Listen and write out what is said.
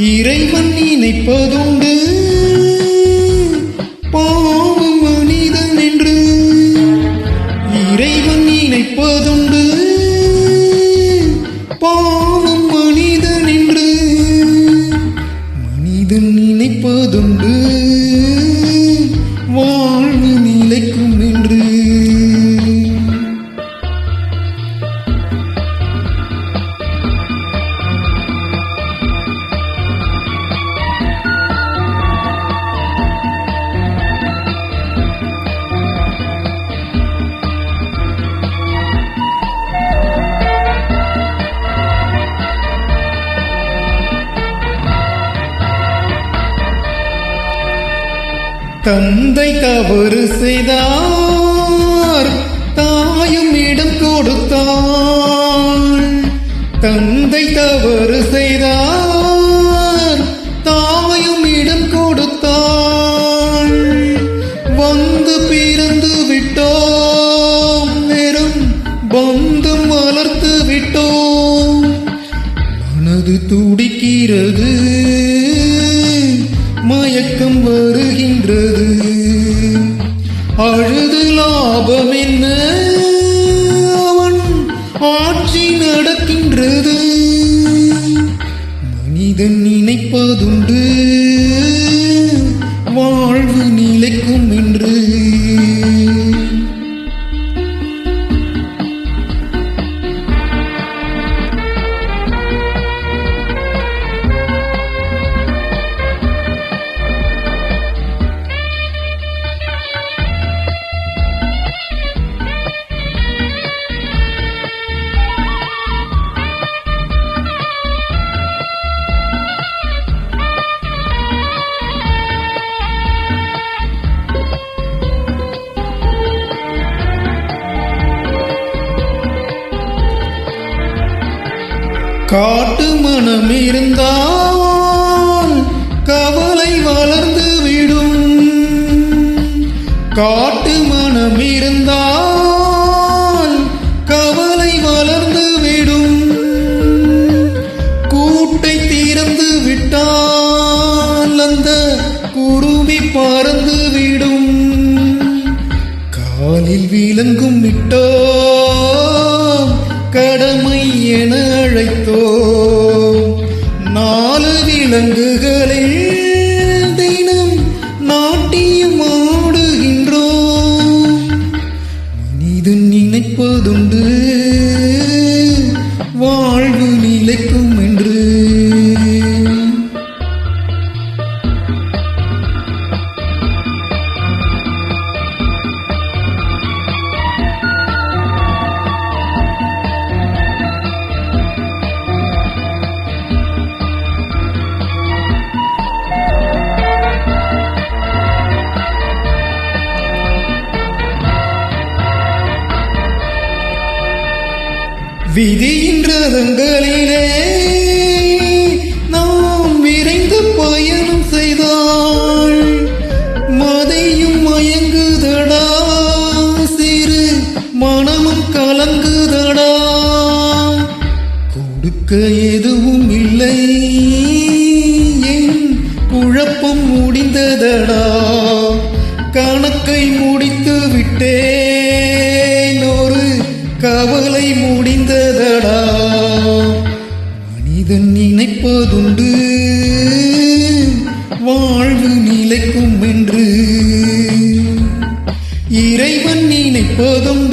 இறைவன் நினைப்பதுண்டு. பாவம் மனிதன் என்று இறைவன் நினைப்பதுண்டு. தந்தை தவறு செய்தார் தாயும் இடம் கொடுத்தாள். தந்தை தவறு செய்தார் தாயும் இடம் கொடுத்தாள். வந்து பிறந்து விட்டோம் வெறும் பந்தம் வளர்த்து விட்டோம். மனது துடிக்கிறது. மயக்கம் வருகின்றது. அழுது லாபம் என்ன? அவன் ஆட்சி நடக்கின்றது. மனிதன் நினைப்பதுண்டு. வாழ்வு நிலைக்கும் காட்டு மனம் இருந்தால் கவலை வளர்ந்து விடும். காட்டு மனம் இருந்தால் கவலை வளர்ந்து விடும். கூட்டை திறந்து விட்டால் அந்த குருவி பறந்து விடும். காலில் விளங்கும் விட்டோ கடமை என rejeitou. விதியின் ரதங்களிலே நாம் விரைந்து பயணம் செய்தாள் மதையும் மயங்குதடா சிறு மனமும் கலங்குதடா. கொடுக்க எதுவும் இல்லை என் குழப்பம் முடிந்ததடா. கணக்கை முடித்து விட்டேன். முடிந்ததடா மனிதன் நினைப்பதுண்டு. வாழ்வு நிலைக்கும் என்று. இறைவன் நினைப்பதுண்டு